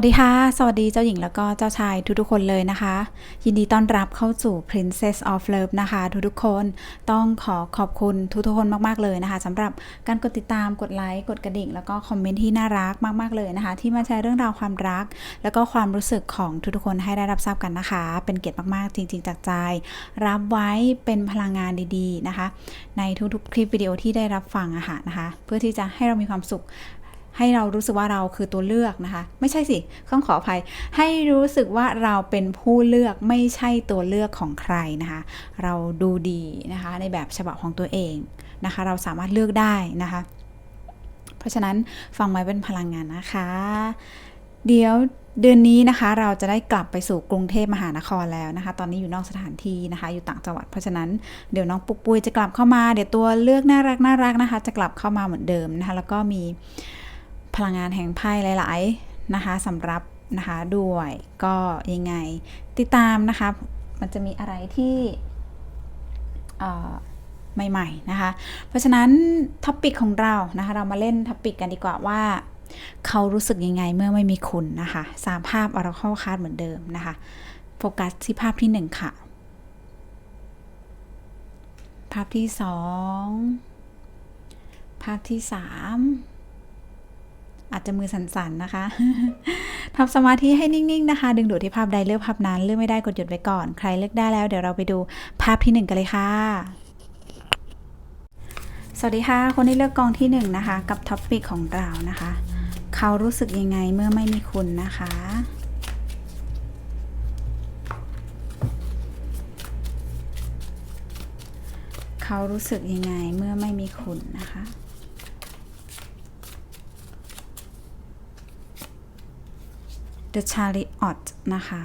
วัสดีค่ะ สวัสดีเจ้าหญิงแล้วก็เจ้าชายทุกๆคนเลยนะคะ ยินดีต้อนรับเข้าสู่ Princess of Love นะคะ ทุกๆคนต้องขอขอบคุณทุกๆคนมากๆเลยนะคะสำหรับการกดติดตามกดไลค์กดกระดิ่ง แล้วก็คอมเมนต์ที่น่ารักมากๆเลยนะคะ ที่มาแชร์เรื่องราวความรัก แล้วก็ความรู้สึกของทุกๆคนให้ได้รับทราบกันนะคะ เป็นเกียรติมากๆ จริง ๆ จากใจ รับไว้เป็นพลังงานดีๆนะคะ ในทุกๆคลิปวิดีโอที่ได้รับฟังอะค่ะนะคะ เพื่อที่จะให้เรามีความสุข ให้เรารู้สึกว่าเราคือตัวเลือกนะคะ ไม่ใช่สิต้องขออภัย ให้รู้สึกว่าเราเป็นผู้เลือกไม่ใช่ตัวเลือกของใครนะคะ เราดูดีนะคะในแบบฉบับของตัวเองนะคะ เราสามารถเลือกได้นะคะ เพราะฉะนั้นฟังไว้เป็นพลังงานนะคะ เดี๋ยวเดือนนี้นะคะเราจะได้กลับไปสู่กรุงเทพมหานครแล้วนะคะ ตอนนี้อยู่นอกสถานที่นะคะ อยู่ต่างจังหวัดเพราะฉะนั้นเดี๋ยวน้องปุกปุยจะกลับเข้ามา เดี๋ยวตัวเลือกน่ารักน่ารักนะคะ จะกลับเข้ามาเหมือนเดิมนะคะ แล้วก็มี พลังงานแห่งไพ่หลาย ๆ นะคะสำหรับนะคะด้วยก็ยังไงติดตามนะคะ มันจะมีอะไรที่ใหม่ ๆ นะคะ เพราะฉะนั้นท็อปิกของเรานะคะเรามาเล่นท็อปิกกันดีกว่าว่าเขารู้สึกยังไงเมื่อไม่มีคุณนะคะสามภาพอราเข้าคาดเหมือนเดิมนะคะโฟกัสที่ภาพที่หนึ่งค่ะ ภาพที่สองภาพที่สาม อาจจะมือสั่นๆนะคะทำสมาธิให้นิ่งๆนะคะ ดึงดูดที่ภาพใดเลือกภาพนั้นเลือกไม่ได้กดหยุดไว้ก่อน ใครเลือกได้แล้วเดี๋ยวเราไปดูภาพที่หนึ่งกันเลยค่ะสวัสดีค่ะ คนที่เลือกกองที่หนึ่งนะคะ กับท็อปปิกของเรานะคะ เขารู้สึกยังไงเมื่อไม่มีคุณนะคะ เขารู้สึกยังไงเมื่อไม่มีคุณนะคะ The Chariot นะคะ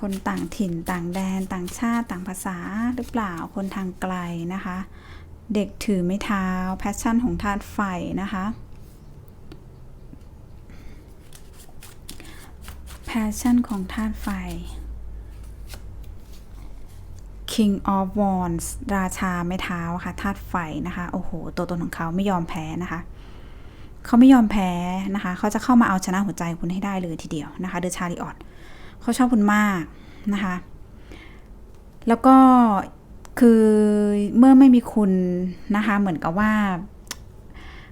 คนต่างถิ่นต่างแดนต่างชาติต่างภาษาหรือเปล่าคนทางไกลนะคะ เด็กถือไม้เท้าแพชชั่นของธาตุไฟนะคะ แพชชั่นของธาตุไฟ King of Wands ราชาไม้เท้าค่ะธาตุไฟนะคะ โอ้โห ตัวตนของเขาไม่ยอมแพ้นะคะ เขาไม่ยอมแพ้นะคะ เขาจะเข้ามาเอาชนะหัวใจคุณให้ได้เลยทีเดียวนะคะ เดอะชาริออตเขาชอบคุณมากนะคะ แล้วก็คือเมื่อไม่มีคุณนะคะ เหมือนกับว่า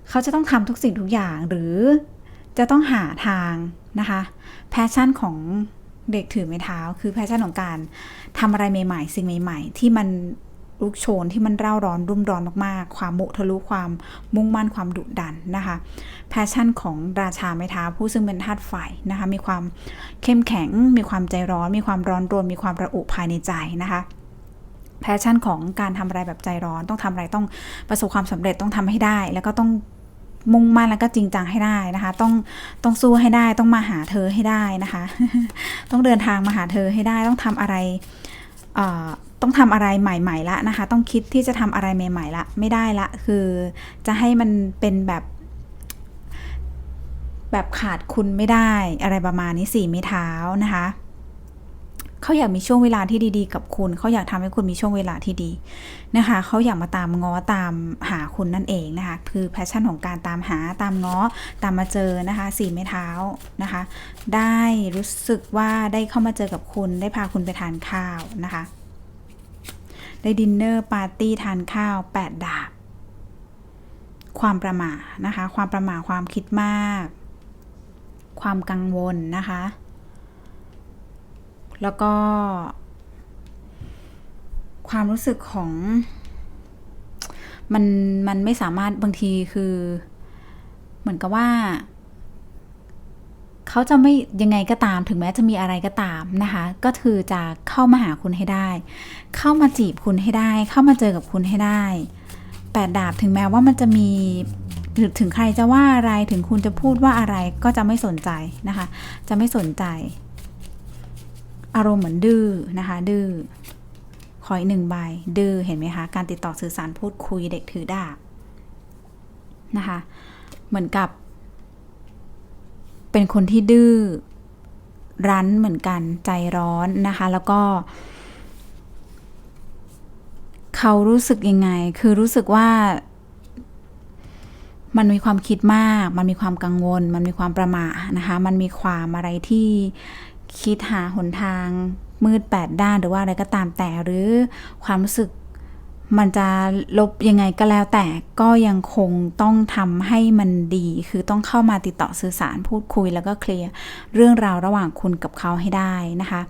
เขาจะต้องทำทุกสิ่งทุกอย่างหรือจะต้องหาทางนะคะ แพชชั่นของเด็กถือไม้เท้า คือแพชชั่นของการทำอะไรใหม่ ๆ สิ่งใหม่ ๆ ที่มัน ลุกโชนที่มันเร่าร้อนรุ่มร้อนมากๆ ความมุทะลุความมุ่งมั่นความดุดันนะคะแพชชั่นของราชาไม้เท้าผู้ซึ่งเป็นธาตุไฟนะคะ มีความเข้มแข็ง มีความใจร้อน มีความร้อนรนมีความระอุภายในใจนะคะแพชชั่นของการทำอะไรแบบใจร้อนต้องทำอะไรต้องประสบความสำเร็จต้องทำให้ได้ แล้วก็ต้องมุ่งมั่นแล้วก็จริงจังให้ได้นะคะ ต้องต้องสู้ให้ได้ต้องมาหาเธอให้ได้นะคะ ต้องเดินทางมาหาเธอให้ได้ต้องทำอะไร ต้องทำอะไรใหม่ๆละนะคะ ต้องคิดที่จะทำอะไรใหม่ ๆละไม่ได้ละ คือจะให้มันเป็นแบบแบบขาดคุณไม่ได้อะไรประมาณนี้สี่ไม้เท้านะคะเขาอยากมีช่วงเวลาที่ดีๆ กับคุณ เขาอยากทำให้คุณมีช่วงเวลาที่ดีนะคะ เขาอยากมาตามง้อตามหาคุณนั่นเองนะคะ คือแพชชั่นของการตามหาตามง้อตามมาเจอนะคะสี่ไม้เท้านะคะ ได้รู้สึกว่าได้เข้ามาเจอกับคุณ ได้พาคุณไปทานข้าวนะคะ ได้ดินเนอร์ปาร์ตี้ทานข้าวแปดดาบ ความประมาทนะคะ ความประมาทความคิดมาก ความกังวลนะคะ แล้วก็ ความรู้สึกของมันมันไม่สามารถบางทีคือ เหมือนกับว่า เขาจะไม่ยังไงก็ตามถึงแม้จะมีอะไรก็ตามนะคะ ก็คือจะเข้ามาหาคุณให้ได้ เข้ามาจีบคุณให้ได้ เข้ามาเจอกับคุณให้ได้แปดดาบถึงแม้ว่ามันจะมีถึงใครจะว่าอะไรถึงคุณจะพูดว่าอะไรก็จะไม่สนใจนะคะ จะไม่สนใจ อารมณ์เหมือนดื้อนะคะ ดื้อขออีกหนึ่งใบดื้อเห็นไหมคะ การติดต่อสื่อสารพูดคุยเด็กถือดาบนะคะ เหมือนกับ เป็นคนที่ดื้อรั้นเหมือนกันใจร้อนนะคะ แล้วก็ เขารู้สึกยังไง คือรู้สึกว่า มันมีความคิดมาก มันมีความกังวล มันมีความประม่านะคะ มันมีความอะไรที่คิดหาหนทางมืดแปดด้านหรือว่าอะไรก็ตามแต่หรือความรู้สึก มันจะลบยังไงก็แล้วแต่ก็ยังคงต้องทำให้มันดี คือต้องเข้ามาติดต่อสื่อสารพูดคุยแล้วก็เคลียร์เรื่องราวระหว่างคุณกับเขาให้ได้นะคะ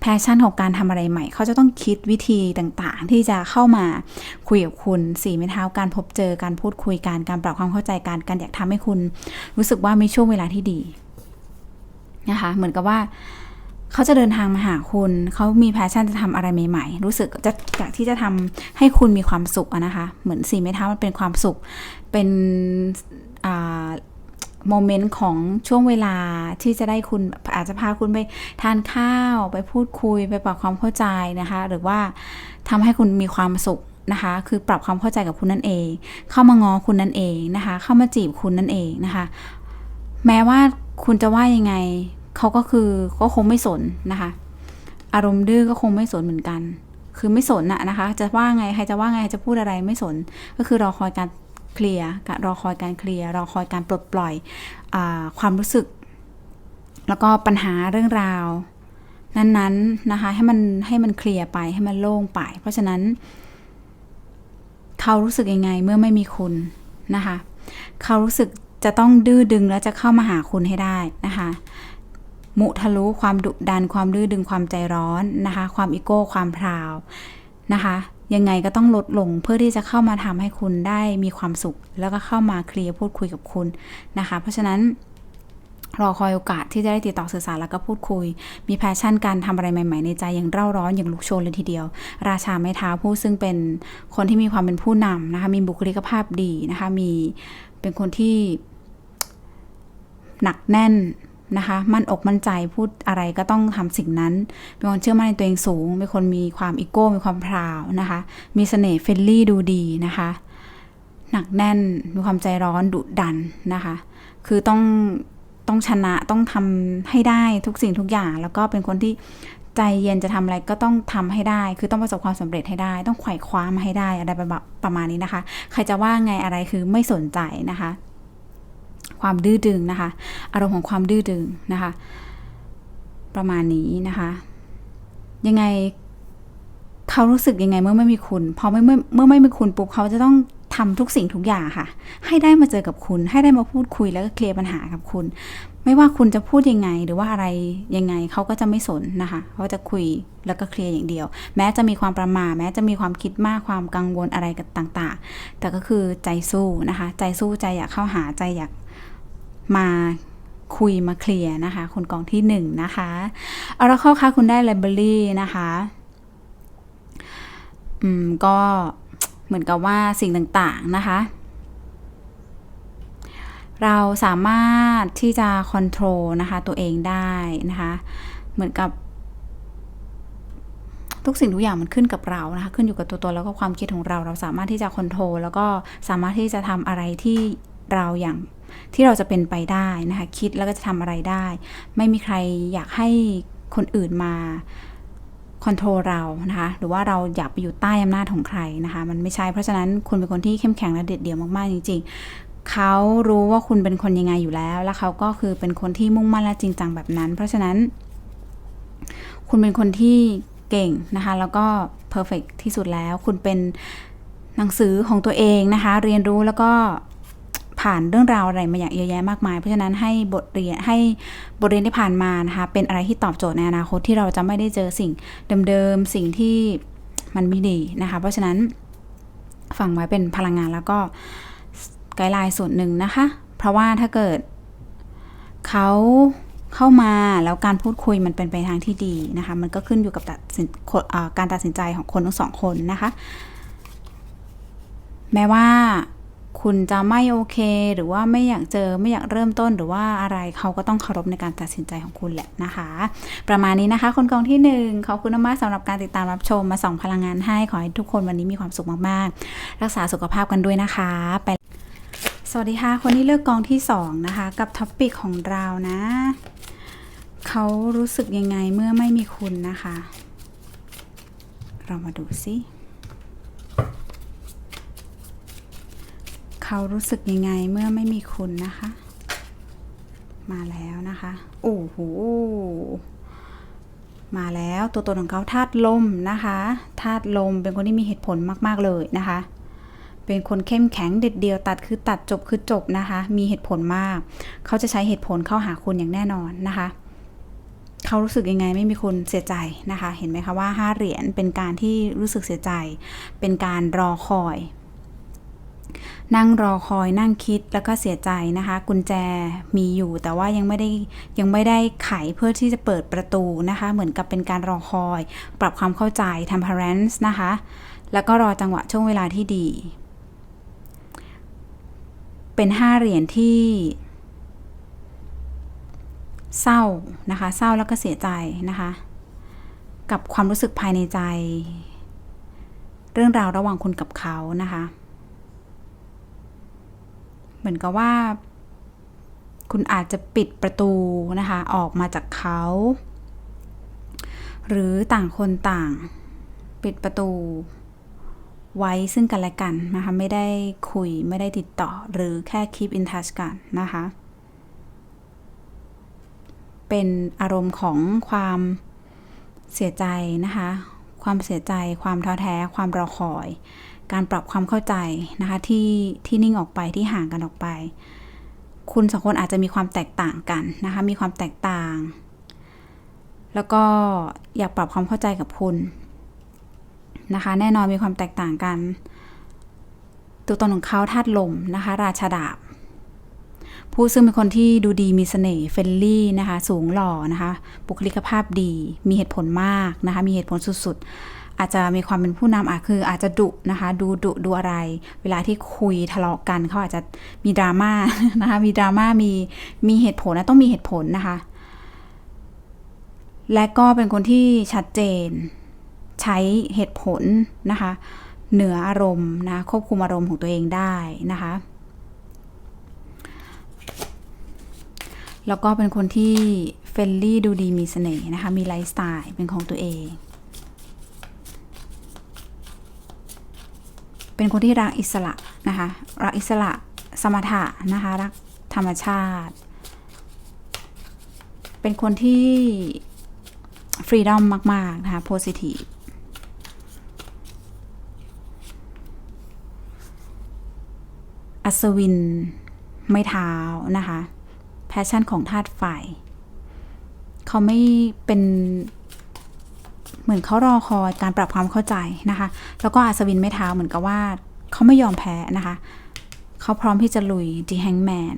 แพชชั่นของการทำอะไรใหม่ เขาจะต้องคิดวิธีต่างๆ ที่จะเข้ามาคุยกับคุณสี่ไม้เท้าการพบเจอการพูดคุยกันการปรับความเข้าใจกันการอยากทำให้คุณ รู้สึกว่ามีช่วงเวลาที่ดีนะคะ เหมือนกับว่า เขาจะเดินทางมาหาคุณ เขามีแพชชั่นจะทำอะไรใหม่ ๆ รู้สึกจะอยากที่จะทำให้คุณมีความสุขนะคะ เหมือนสี่ไม้เท้ามันเป็นความสุข เป็นโมเมนต์ของช่วงเวลาที่จะได้คุณอาจจะพาคุณไปทานข้าวไปพูดคุยไปปรับความเข้าใจนะคะ หรือว่าทำให้คุณมีความสุขนะคะ คือปรับความเข้าใจกับคุณนั่นเอง เข้ามางอคุณนั่นเองนะคะ เข้ามาจีบคุณนั่นเองนะคะ แม้ว่าคุณจะว่ายังไง เขาก็คือก็คงไม่สนนะคะ อารมณ์ดื้อก็คงไม่สนเหมือนกัน คือไม่สนอะนะคะ จะว่าไงใครจะว่าไงใครจะพูดอะไรไม่สน ก็คือรอคอยการเคลียร์รอคอยการเคลียร์รอคอยการปลดปล่อยอความรู้สึก แล้วก็ปัญหาเรื่องราว นั้นๆนะคะ ให้มันให้มันเคลียร์ไปให้มันโล่งไป เพราะฉะนั้น เขารู้สึกยังไงเมื่อไม่มีคุณนะคะ เขารู้สึกจะต้องดื้อดึงแล้วจะเข้ามาหาคุณให้ได้นะคะ มุทะลุความดุดัน ความดื้อดึงความใจร้อนนะคะ ความอีโก้ ความพราวนะคะ ยังไงก็ต้องลดลงเพื่อที่จะเข้ามาทำให้คุณได้มีความสุข แล้วก็เข้ามาเคลียร์พูดคุยกับคุณนะคะ เพราะฉะนั้นรอคอยโอกาสที่จะได้ติดต่อสื่อสารแล้วก็พูดคุย มีแพชชั่นการทำอะไรใหม่ ๆ ในใจอย่างเร่าร้อนอย่างลุกโชนเลยทีเดียว ราชาไม้เท้าผู้ซึ่งเป็นคนที่มีความเป็นผู้นำนะคะ มีบุคลิกภาพดีนะคะ มีเป็นคนที่หนักแน่น นะคะ มั่นอกมั่นใจพูดอะไรก็ต้องทำสิ่งนั้น เป็นคนเชื่อมั่นในตัวเองสูง เป็นคนมีความอีโก้ มีความพราวนะคะ มีเสน่ห์เฟรนลี่ดูดีนะคะ หนักแน่น มีความใจร้อนดุดันนะคะ คือต้องต้องชนะต้องทำให้ได้ทุกสิ่งทุกอย่าง แล้วก็เป็นคนที่ใจเย็นจะทำอะไรก็ต้องทำให้ได้ คือต้องประสบความสำเร็จให้ได้ ต้องไขว่คว้ามาให้ได้อะไรประมาณนี้นะคะ ใครจะว่าไงอะไรคือไม่สนใจนะคะ ความดื้อดึงนะคะ อารมณ์ของความดื้อดึงนะคะ ประมาณนี้นะคะ ยังไงเขารู้สึกยังไงเมื่อไม่มีคุณ พอไม่เมื่อเมื่อไม่มีคุณปุ๊บเขาจะต้องทำทุกสิ่งทุกอย่างค่ะ ให้ได้มาเจอกับคุณ ให้ได้มาพูดคุยแล้วก็เคลียร์ปัญหากับคุณ ไม่ว่าคุณจะพูดยังไงหรือว่าอะไรยังไงเขาก็จะไม่สนนะคะเขาจะคุยแล้วก็เคลียร์อย่างเดียว แม้จะมีความประมาทแม้จะมีความคิดมากความกังวลอะไรกันต่างๆ แต่ก็คือใจสู้นะคะ ใจสู้ใจอยากเข้าหาใจอยาก มาคุยมาเคลียร์นะคะ คนกองที่หนึ่งนะคะเอาละเข้าค่ะคุณได้ไลบรารีนะคะ อืม ก็เหมือนกับว่าสิ่งต่างๆนะคะ เราสามารถที่จะค o n t r o l นะคะ ตัวเองได้นะคะ เหมือนกับทุกสิ่งทุกอย่างมันขึ้นกับเรานะคะ ขึ้นอยู่กับตัวตนแล้วก็ความคิดของเรา เราสามารถที่จะค o n t r o l แล้วก็สามารถที่จะทำอะไรที่เราอย่าง ที่เราจะเป็นไปได้นะคะ คิดแล้วก็จะทำอะไรได้ ไม่มีใครอยากให้คนอื่นมาคอนโทรลเรานะคะ หรือว่าเราอยากไปอยู่ใต้อำนาจของใครนะคะ มันไม่ใช่ เพราะฉะนั้นคุณเป็นคนที่เข้มแข็งและเด็ดเดี่ยวมากๆจริง ๆ เขารู้ว่าคุณเป็นคนยังไงอยู่แล้ว แล้วเขาก็คือเป็นคนที่มุ่งมั่นและจริงจังแบบนั้น เพราะฉะนั้น คุณเป็นคนที่เก่งนะคะ แล้วก็เพอร์เฟกที่สุดแล้ว คุณเป็นหนังสือของตัวเองนะคะ เรียนรู้แล้วก็ ผ่านเรื่องราวอะไรมาอย่างเยอะแยะมากมาย เพราะฉะนั้นให้บทเรียนให้บทเรียนที่ผ่านมานะคะเป็นอะไรที่ตอบโจทย์ในอนาคตที่เราจะไม่ได้เจอสิ่งเดิมๆสิ่งที่มันไม่ดีนะคะ เพราะฉะนั้นฟังไว้เป็นพลังงานแล้วก็ไกด์ไลน์ส่วนหนึ่งนะคะ เพราะว่าถ้าเกิดเขาเข้ามาแล้วการพูดคุยมันเป็นไปทางที่ดีนะคะ มันก็ขึ้นอยู่กับตัดสินการตัดสินใจของคนทั้งสองคนนะคะ แม้ว่า คุณจะไม่โอเค หรือว่าไม่อยากเจอไม่อยากเริ่มต้นหรือว่าอะไรเขาก็ต้องเคารพในการตัดสินใจของคุณแหละนะคะ ประมาณนี้นะคะ คนกองที่หนึ่งขอบคุณมากสำหรับการติดตามรับชมมาส่องพลังงานให้ขอให้ทุกคนวันนี้มีความสุขมากๆ รักษาสุขภาพกันด้วยนะคะไปสวัสดีค่ะ คนที่เลือกกองที่สองนะคะ กับท็อปปิกของเรานะ เขารู้สึกยังไงเมื่อไม่มีคุณนะคะ เรามาดูสิ เขารู้สึกยังไงเมื่อไม่มีคุณนะคะ มาแล้วนะคะโอ้โหมาแล้วตัวตนของเขาธาตุลมนะคะธาตุลมเป็นคนที่มีเหตุผลมาก ๆ เลยนะคะ เป็นคนเข้มแข็งเด็ดเดียวตัดคือตัดจบคือจบนะคะ มีเหตุผลมาก เขาจะใช้เหตุผลเข้าหาคุณอย่างแน่นอนนะคะ เขารู้สึกยังไงไม่มีคุณเสียใจนะคะ เห็นไหมคะว่าห้าเหรียญเป็นการที่รู้สึกเสียใจ เป็นการรอคอย นั่งรอคอยนั่งคิดแล้วก็เสียใจนะคะ กุญแจมีอยู่แต่ว่ายังไม่ได้ยังไม่ได้ไขเพื่อที่จะเปิดประตูนะคะ เหมือนกับเป็นการรอคอย ปรับความเข้าใจ temperance นะคะ แล้วก็รอจังหวะช่วงเวลาที่ดี เป็นห้าเหรียญที่ เศร้านะคะ เศร้าแล้วก็เสียใจนะคะ กับความรู้สึกภายในใจ เรื่องราวระหว่างคุณกับเขานะคะ เหมือนกับว่า คุณอาจจะปิดประตูนะคะ ออกมาจากเขา หรือต่างคนต่าง ปิดประตู ไว้ซึ่งกันและกันนะคะ ไม่ได้คุยไม่ได้ติดต่อ หรือแค่ keep in touch กันนะคะ เป็นอารมณ์ของความเสียใจนะคะ ความเสียใจ ความท้อแท้ ความรอคอย การปรับความเข้าใจนะคะที่ที่นิ่งออกไปที่ห่างกันออกไป คุณสองคนอาจจะมีความแตกต่างกันนะคะมีความแตกต่าง แล้วก็อยากปรับความเข้าใจกับคุณนะคะแน่นอนมีความแตกต่างกัน ตัวตนของเขาธาตุลมนะคะราชาดาบ ผู้ซึ่งเป็นคนที่ดูดีมีเสน่ห์เฟรนลี่นะคะสูงหล่อนะคะบุคลิกภาพดี มีเหตุผลมากนะคะมีเหตุผลสุดๆ อาจจะมีความเป็นผู้นำอาจคืออาจจะดุนะคะ ดูดุดูอะไร เวลาที่คุยทะเลาะกันเขาอาจจะมีดราม่านะคะ มีดราม่ามีมีเหตุผลนะต้องมีเหตุผลนะคะ และก็เป็นคนที่ชัดเจน ใช้เหตุผลนะคะ เหนืออารมณ์นะควบคุมอารมณ์ของตัวเองได้นะคะแล้วก็เป็นคนที่เฟรนลี่ดูดีมีเสน่ห์นะคะ มีไลฟ์สไตล์เป็นของตัวเอง เป็นคนที่รักอิสระนะคะ รักอิสระสมถะนะคะ รักธรรมชาติ เป็นคนที่ฟรีดอมมาก ๆ นะคะโพซิทีฟอัศวิน ไม่เท้านะคะ แพชชั่นของธาตุไฟ เขาไม่เป็น เหมือนเขารอคอยการปรับความเข้าใจนะคะ แล้วก็อัศวินไม่เท้าเหมือนกับว่าเขาไม่ยอมแพ้นะคะ เขาพร้อมที่จะลุย The Hangman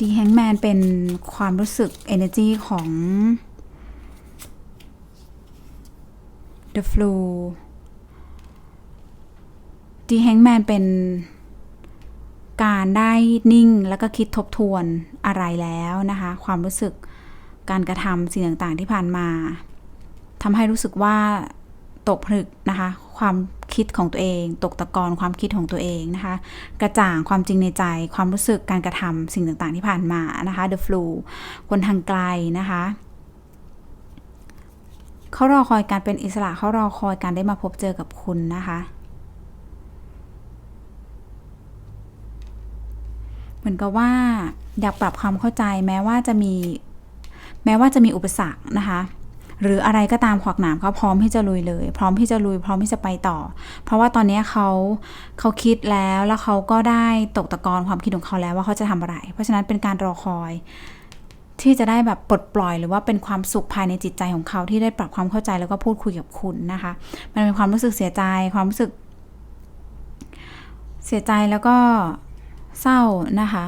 ดีแฮงแมนเป็นความรู้สึก energy ของ The Flu ดีแฮงแมนเป็น การได้นิ่งแล้วก็คิดทบทวนอะไรแล้วนะคะ ความรู้สึกการกระทำสิ่งต่างๆที่ผ่านมาทำให้รู้สึกว่าตกผลึกนะคะ ความคิดของตัวเอง ตกตะกอนความคิดของตัวเองนะคะ กระจ่างความจริงในใจ ความรู้สึกการกระทำสิ่งต่างๆที่ผ่านมานะคะ The Flu คนทางไกลนะคะเขารอคอยการเป็นอิสระเขารอคอยการได้มาพบเจอกับคุณนะคะ เหมือนกับว่าอยากปรับความเข้าใจแม้ว่าจะมี แม้ว่าจะมีอุปสรรคนะคะ หรืออะไรก็ตามขวากหนามเขาพร้อมที่จะลุยเลย พร้อมที่จะลุย พร้อมที่จะไปต่อ เพราะว่าตอนนี้เขาเขาคิดแล้วแล้วเขาก็ได้ตกตะกอนความคิดของเขาแล้วว่าเขาจะทำอะไร เพราะฉะนั้นเป็นการรอคอยที่จะได้แบบปลดปล่อยหรือว่าเป็นความสุขภายในจิตใจของเขาที่ได้ปรับความเข้าใจแล้วก็พูดคุยกับคุณนะคะ มันเป็นความรู้สึกเสียใจความรู้สึก เสียใจแล้วก็ เศร้านะคะ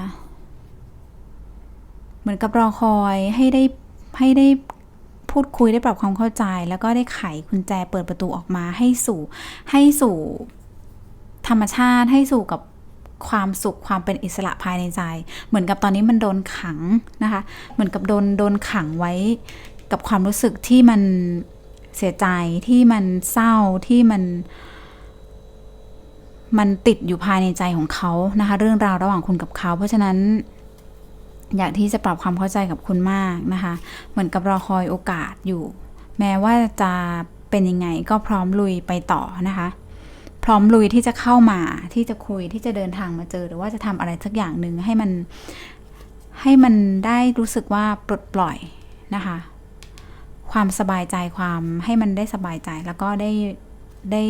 เหมือนกับรอคอยให้ได้ให้ได้พูดคุยได้ปรับความเข้าใจ แล้วก็ได้ไขกุญแจเปิดประตูออกมาให้สู่ให้สู่ธรรมชาติให้สู่กับความสุขความเป็นอิสระภายในใจ เหมือนกับตอนนี้มันโดนขังนะคะ เหมือนกับโดนโดนขังไว้กับความรู้สึกที่มันเสียใจที่มันเศร้าที่มัน มันติดอยู่ภายในใจของเขานะคะ เรื่องราวระหว่างคุณกับเขา เพราะฉะนั้น อยากที่จะปรับความเข้าใจกับคุณมากนะคะ เหมือนกับรอคอยโอกาสอยู่ แม้ว่าจะเป็นยังไงก็พร้อมลุยไปต่อนะคะ พร้อมลุยที่จะเข้ามาที่จะคุยที่จะเดินทางมาเจอ หรือว่าจะทำอะไรสักอย่างหนึ่งให้มันให้มันได้รู้สึกว่าปลดปล่อยนะคะ ความสบายใจความให้มันได้สบายใจแล้วก็ได้ได้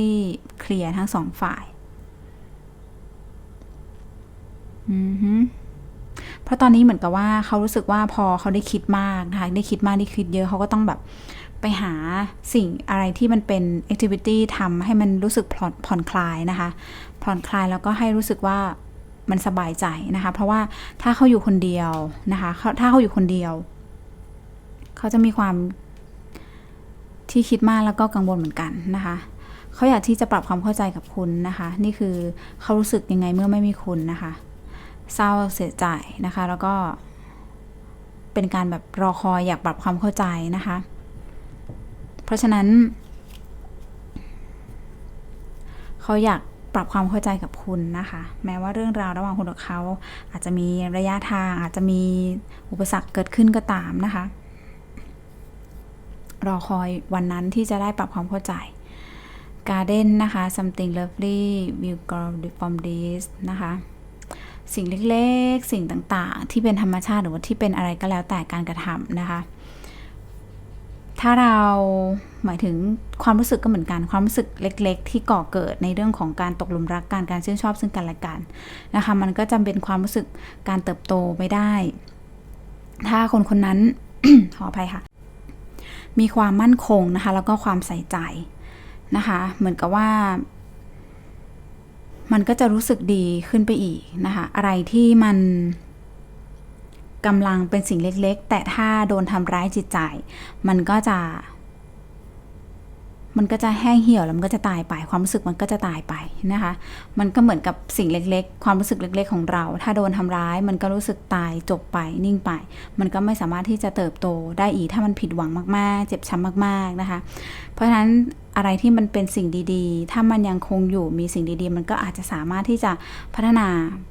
เคลียร์ทั้งสองฝ่าย อือฮึ เพราะตอนนี้เหมือนกับว่าเขารู้สึกว่าพอเขาได้คิดมากนะคะได้คิดมากได้คิดเยอะเขาก็ต้องแบบไปหาสิ่งอะไรที่มันเป็นแอคทิวิตี้ทำให้มันรู้สึกผ่อนผ่อนคลายนะคะ ผ่อนคลายแล้วก็ให้รู้สึกว่ามันสบายใจนะคะ เพราะว่าถ้าเขาอยู่คนเดียวนะคะถ้าเขาอยู่คนเดียว เขาจะมีความที่คิดมากแล้วก็กังวลเหมือนกันนะคะเขาอยากที่จะปรับความเข้าใจกับคุณนะคะ นี่คือเขารู้สึกยังไงเมื่อไม่มีคุณนะคะ เศร้าเสียใจนะคะ แล้วก็เป็นการแบบรอคอยอยากปรับความเข้าใจนะคะ เพราะฉะนั้น เขาอยากปรับความเข้าใจกับคุณนะคะ แม้ว่าเรื่องราวระหว่างคุณกับเขาอาจจะมีระยะทาง อาจจะมีอุปสรรคเกิดขึ้นก็ตามนะคะ รอคอยวันนั้นที่จะได้ปรับความเข้าใจ Garden นะคะ something lovely will grow from this นะคะ สิ่งเล็กๆ สิ่งต่างๆ ที่เป็นธรรมชาติหรือว่าที่เป็นอะไรก็แล้วแต่การกระทำนะคะ ถ้าเราหมายถึงความรู้สึกก็เหมือนกันความรู้สึกเล็ก ๆ ที่ก่อเกิดในเรื่องของการตกหลุมรักการการชื่นชอบซึ่งกันและกันนะคะ มันก็จำเป็นความรู้สึกการเติบโตไปได้ ถ้าคนคนนั้นขออภัยค่ะ มีความมั่นคงนะคะ แล้วก็ความใส่ใจนะคะ เหมือนกับว่า มันก็จะรู้สึกดีขึ้นไปอีกนะคะ อะไรที่มันกำลังเป็นสิ่งเล็กๆ แต่ถ้าโดนทำร้ายจิตใจ มันก็จะ มันก็จะแห้งเหี่ยวแล้วมันก็จะตายไป ความรู้สึกมันก็จะตายไปนะคะ มันก็เหมือนกับสิ่งเล็กๆ ความรู้สึกเล็ก ๆ ของเรา ถ้าโดนทำร้ายมันก็รู้สึกตายจบไปนิ่งไป มันก็ไม่สามารถที่จะเติบโตได้อีกถ้ามันผิดหวังมากๆ เจ็บช้ำมากๆนะคะ เพราะฉะนั้นอะไรที่มันเป็นสิ่งดีๆ ถ้ามันยังคงอยู่มีสิ่งดีๆ มันก็อาจจะสามารถที่จะพัฒนา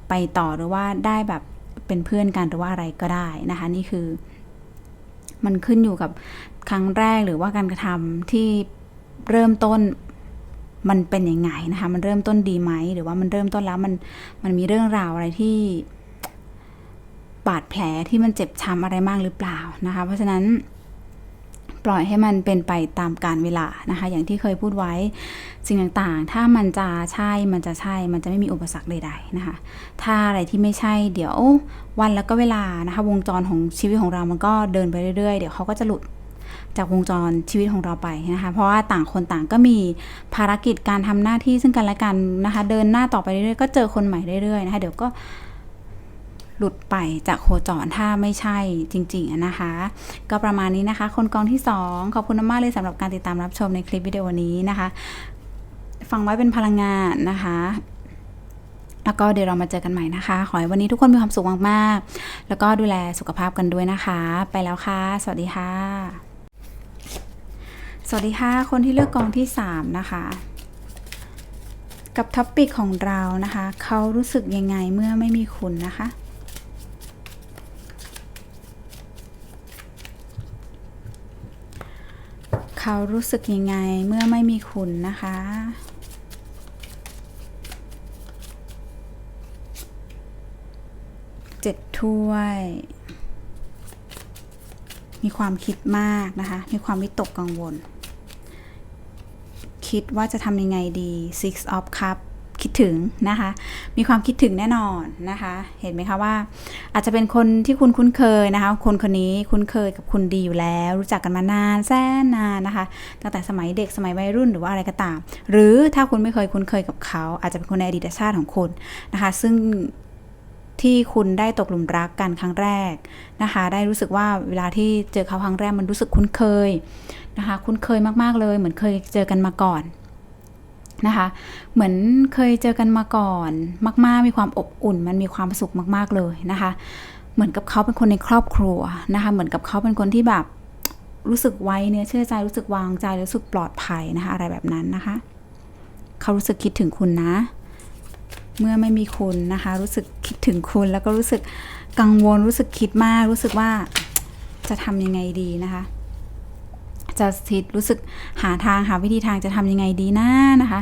ไปต่อหรือว่าได้แบบเป็นเพื่อนกันหรือว่าอะไรก็ได้นะคะ นี่คือ มันขึ้นอยู่กับครั้งแรกหรือว่าการกระทำที่ เริ่มต้นมันเป็นยังไงนะคะ มันเริ่มต้นดีไหม หรือว่ามันเริ่มต้นแล้วมันมันมีเรื่องราวอะไรที่บาดแผลที่มันเจ็บช้ำอะไรมากหรือเปล่านะคะ เพราะฉะนั้นปล่อยให้มันเป็นไปตามกาลเวลานะคะ อย่างที่เคยพูดไว้สิ่งต่างๆ ถ้ามันจะใช่มันจะใช่ มันจะไม่มีอุปสรรคใดๆนะคะ ถ้าอะไรที่ไม่ใช่เดี๋ยววันแล้วก็เวลานะคะ วงจรของชีวิตของเรามันก็เดินไปเรื่อยๆ เดี๋ยวเขาก็จะหลุด จากวงจรชีวิตของเราไปนะคะ เพราะว่าต่างคนต่างก็มีภารกิจการทำหน้าที่ซึ่งกันและกันนะคะ เดินหน้าต่อไปเรื่อยๆก็เจอคนใหม่เรื่อยๆนะคะเดี๋ยวก็หลุดไปจากโคจรถ้าไม่ใช่จริงๆนะคะ ก็ประมาณนี้นะคะ คนกองที่ 2 ขอบคุณมากเลยสำหรับการติดตามรับชมในคลิปวิดีโอนี้นะคะ ฟังไว้เป็นพลังงานนะคะ แล้วก็เดี๋ยวเรามาเจอกันใหม่นะคะ ขอให้วันนี้ทุกคนมีความสุขมากๆ แล้วก็ดูแลสุขภาพกันด้วยนะคะ ไปแล้วค่ะ สวัสดีค่ะ สวัสดีค่ะ คนที่เลือกกองที่ 3 นะคะ กับท็อปปิกของเรานะคะ เขารู้สึกยังไงเมื่อไม่มีคุณนะคะ เขารู้สึกยังไงเมื่อไม่มีคุณนะคะเจ็ดถ้วย มีความคิดมากนะคะ มีความวิตกกังวล คิดว่าจะทำยังไงดี six of cup คิดถึงนะคะ มีความคิดถึงแน่นอนนะคะ เห็นไหมคะว่า อาจจะเป็นคนที่คุณคุ้นเคยนะคะ คนคนนี้คุ้นเคยกับคุณดีอยู่แล้ว รู้จักกันมานานแสนนานนะคะ ตั้งแต่สมัยเด็กสมัยวัยรุ่นหรือว่าอะไรก็ตาม หรือถ้าคุณไม่เคยคุ้นเคยกับเขา อาจจะเป็นคนในอดีตชาติของคุณนะคะ ซึ่ง ที่คุณได้ตกหลุมรักกันครั้งแรกนะคะ ได้รู้สึกว่าเวลาที่เจอเขาครั้งแรกมันรู้สึกคุ้นเคยนะคะ คุ้นเคยมากๆเลย เหมือนเคยเจอกันมาก่อนนะคะ เหมือนเคยเจอกันมาก่อน มาก ๆ มีความอบอุ่น มันมีความสุขมาก ๆเลยนะคะ เหมือนกับเขาเป็นคนในครอบครัวนะคะ เหมือนกับเขาเป็นคนที่แบบรู้สึกไว้เนื้อเชื่อใจรู้สึกวางใจรู้สึกปลอดภัยนะคะ อะไรแบบนั้นนะคะ เขารู้สึกคิดถึงคุณนะ เมื่อไม่มีคุณนะคะ รู้สึกคิดถึงคุณแล้วก็รู้สึกกังวลรู้สึกคิดมาก รู้สึกว่าจะทำยังไงดีนะคะ justice รู้สึกหาทางหาวิธีทางจะทำยังไงดีนะนะคะ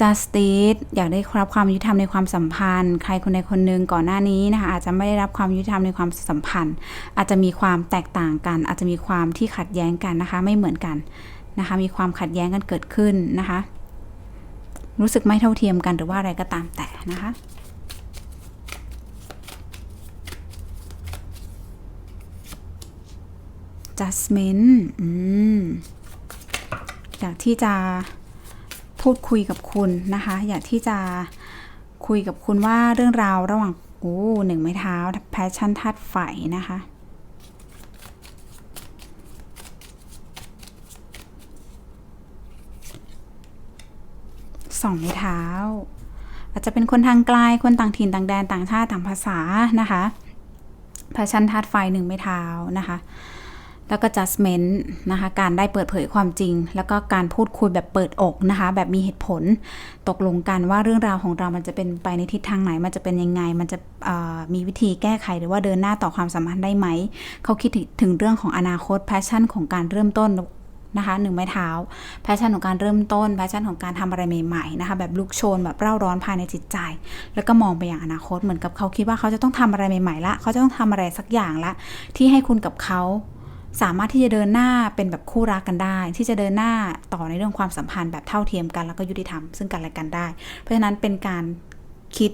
justice อยากได้รับความยุติธรรมในความสัมพันธ์ ใครคนใดคนหนึ่งก่อนหน้านี้นะคะอาจจะไม่ได้รับความยุติธรรมในความสัมพันธ์ อาจจะมีความแตกต่างกัน อาจจะมีความที่ขัดแย้งกันนะคะ ไม่เหมือนกันนะคะ มีความขัดแย้งกันเกิดขึ้นนะคะ รู้สึกไม่เท่าเทียมกันหรือว่าอะไรก็ตามแต่นะคะ judgment อืมอยากที่จะพูดคุยกับคุณนะคะ อยากที่จะคุยกับคุณว่าเรื่องราวระหว่างโอ้หนึ่งไม้เท้าแพชชั่นธาตุไฟนะคะ สองไม้เท้า อาจจะเป็นคนทางไกลคนต่างถิ่นต่างแดนต่างชาติต่างภาษานะคะแพชชั่นธาตุไฟหนึ่งไม้เท้านะคะ แล้วก็ judgment นะคะ การได้เปิดเผยความจริง แล้วก็การพูดคุยแบบเปิดอกนะคะ แบบมีเหตุผล ตกลงกันว่าเรื่องราวของเรามันจะเป็นไปในทิศทางไหน มันจะเป็นยังไง มันจะมีวิธีแก้ไขหรือว่าเดินหน้าต่อความสัมพันธ์ได้ไหม เขาคิดถึงเรื่องของอนาคตแพชชั่นของการเริ่มต้น นะคะหนึ่งไม้เท้าแพชชั่นของการเริ่มต้นแพชชั่นของการทำอะไรใหม่ๆนะคะแบบลุกโชนแบบเร่าร้อนภายในจิตใจ แล้วก็มองไปอย่างอนาคตเหมือนกับเขาคิดว่าเขาจะต้องทำอะไรใหม่ๆละเขาจะต้องทำอะไรสักอย่างละที่ให้คุณกับเขาสามารถที่จะเดินหน้าเป็นแบบคู่รักกันได้ ที่จะเดินหน้าต่อในเรื่องความสัมพันธ์แบบเท่าเทียมกันแล้วก็ยุติธรรมซึ่งกันและกันได้ เพราะฉะนั้นเป็นการคิด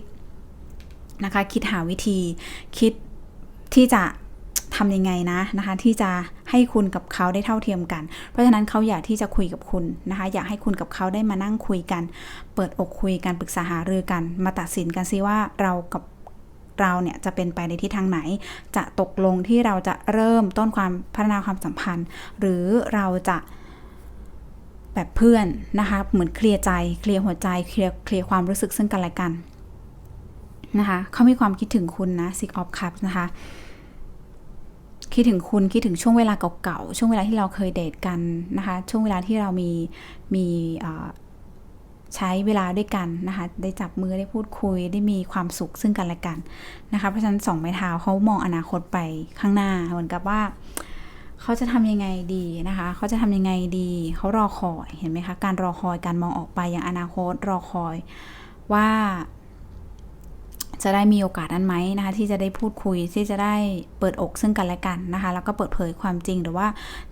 นะคะคิดหาวิธีคิดที่จะ ทำยังไงนะนะคะ ที่จะให้คุณกับเขาได้เท่าเทียมกัน เพราะฉะนั้นเขาอยากที่จะคุยกับคุณนะคะ อยากให้คุณกับเขาได้มานั่งคุยกัน เปิดอกคุยกันปรึกษาหารือกัน มาตัดสินกันซิว่าเรากับเราเนี่ยจะเป็นไปในทิศทางไหน จะตกลงที่เราจะเริ่มต้นความพัฒนาความสัมพันธ์ หรือเราจะแบบเพื่อนนะคะ เหมือนเคลียร์ใจ เคลียร์หัวใจ เคลียร์เคลียร์ความรู้สึกซึ่งกันและกันนะคะเขามีความคิดถึงคุณนะ Six of Cups นะคะ คิดถึงคุณคิดถึงช่วงเวลาเก่าๆช่วงเวลาที่เราเคยเดทกันนะคะ ช่วงเวลาที่เรามีมีใช้เวลาด้วยกันนะคะ ได้จับมือได้พูดคุยได้มีความสุขซึ่งกันและกันนะคะ เพราะฉะนั้นสองไม้เท้าเขามองอนาคตไปข้างหน้าเหมือนกับว่าเขาจะทำยังไงดีนะคะ เขาจะทำยังไงดีเขารอคอยเห็นไหมคะ การรอคอยการมองออกไปอย่างอนาคตรอคอยว่า จะได้มีโอกาสนั้นไหมนะคะ ที่จะได้พูดคุยที่จะได้เปิดอกซึ่งกันและกันนะคะ แล้วก็เปิดเผยความจริงหรือว่า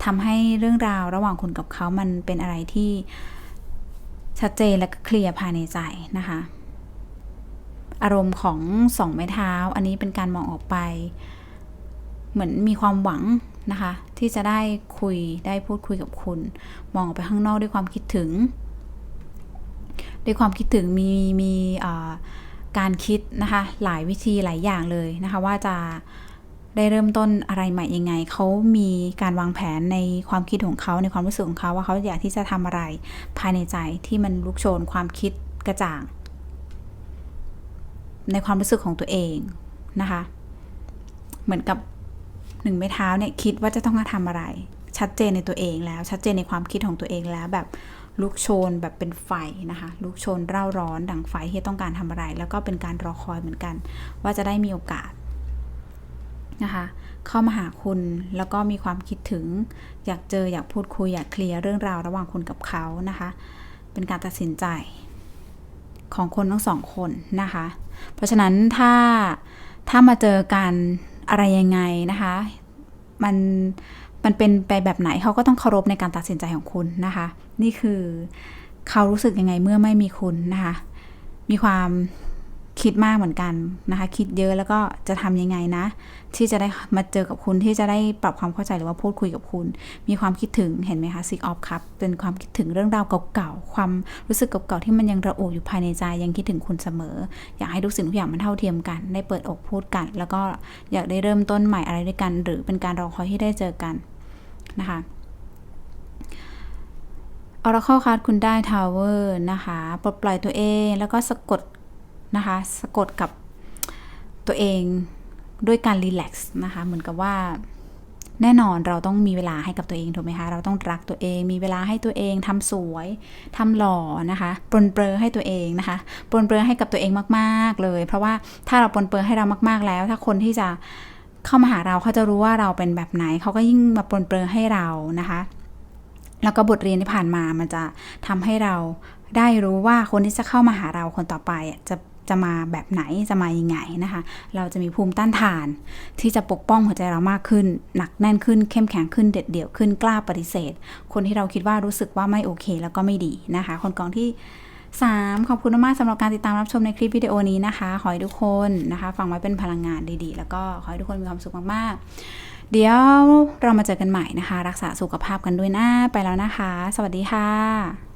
ทำให้เรื่องราวระหว่างคุณกับเขามันเป็นอะไรที่ชัดเจนและเคลียร์ภายในใจนะคะ อารมณ์ของสองไม้เท้า อันนี้เป็นการมองออกไป เหมือนมีความหวังนะคะ ที่จะได้คุยได้พูดคุยกับคุณ มองออกไปข้างนอกด้วยความคิดถึง ด้วยความคิดถึงมีมี การคิดนะคะ หลายวิธีหลายอย่างเลยนะคะ ว่าจะได้เริ่มต้นอะไรใหม่ยังไง เขามีการวางแผนในความคิดของเขาในความรู้สึกของเขาว่าเขาอยากที่จะทำอะไรภายในใจที่มันลุกโชนความคิดกระจ่าง ในความรู้สึกของตัวเองนะคะ เหมือนกับหนึ่งไม้เท้าเนี่ยคิดว่าจะต้องมาทำอะไร ชัดเจนในตัวเองแล้วชัดเจนในความคิดของตัวเองแล้วแบบ ลุกโชนแบบเป็นไฟนะคะลุกโชนเร่าร้อนดังไฟที่ต้องการทำอะไร แล้วก็เป็นการรอคอยเหมือนกัน ว่าจะได้มีโอกาสนะคะเข้ามาหาคุณแล้วก็มีความคิดถึง อยากเจออยากพูดคุยอยากเคลียร์เรื่องราวระหว่างคุณกับเขานะคะ เป็นการตัดสินใจของคนทั้งสองคนนะคะ เพราะฉะนั้นถ้าถ้ามาเจอกันอะไรยังไงนะคะ มัน มันเป็นไปแบบไหนเขาก็ต้องเคารพในการตัดสินใจของคุณนะคะ นี่คือเขารู้สึกยังไงเมื่อไม่มีคุณนะคะ มีความคิดมากเหมือนกันนะคะ คิดเยอะแล้วก็จะทำยังไงนะ ที่จะได้มาเจอกับคุณที่จะได้ปรับความเข้าใจหรือว่าพูดคุยกับคุณ มีความคิดถึงเห็นไหมคะซิกออฟครับเป็นความคิดถึงเรื่องราวเก่าๆความรู้สึกเก่าๆที่มันยังระอุอยู่ภายในใจยังคิดถึงคุณเสมอ อยากให้ทุกสิ่งทุกอย่างมันเท่าเทียมกัน ได้เปิดอกพูดกัน แล้วก็อยากได้เริ่มต้นใหม่อะไรด้วยกัน หรือเป็นการรอคอยที่ได้เจอกัน นะคะออร์เคิลคาร์ดคุณได้ทาวเวอร์นะคะปลดปล่อยตัวเองแล้วก็สะกดนะคะสะกดกับตัวเองด้วยการรีแลกซ์นะคะเหมือนกับว่าแน่นอนเราต้องมีเวลาให้กับตัวเองถูกไหมคะ เราต้องรักตัวเองมีเวลาให้ตัวเองทำสวยทำหล่อนะคะปลนเปลือให้ตัวเองนะคะปลนเปลือให้กับตัวเองมาก ๆเลย เพราะว่าถ้าเราปลนเปลือให้เรามาก ๆแล้ว ถ้าคนที่จะ เข้ามาหาเราเขาจะรู้ว่าเราเป็นแบบไหน เขาก็ยิ่งมาปลนเปลือให้เรานะคะ แล้วก็บทเรียนที่ผ่านมามันจะทำให้เราได้รู้ว่าคนที่จะเข้ามาหาเราคนต่อไปจะจะมาแบบไหนจะมายังไงนะคะ เราจะมีภูมิต้านทาน ที่จะปกป้องหัวใจเรามากขึ้น หนักแน่นขึ้น เข้มแข็งขึ้นเด็ดเดี่ยวขึ้นกล้าปฏิเสธ คนที่เราคิดว่ารู้สึกว่าไม่โอเค แล้วก็ไม่ดีนะคะ คนกองที่ 3 ขอบคุณมากสำหรับการติดตามรับชมในคลิปวิดีโอนี้นะคะ ขอให้ทุกคนนะคะฟังไว้เป็นพลังงานดีๆ แล้วก็ขอให้ทุกคนมีความสุขมากๆ เดี๋ยวเรามาเจอกันใหม่นะคะ รักษาสุขภาพกันด้วยนะไปแล้วนะคะ สวัสดีค่ะ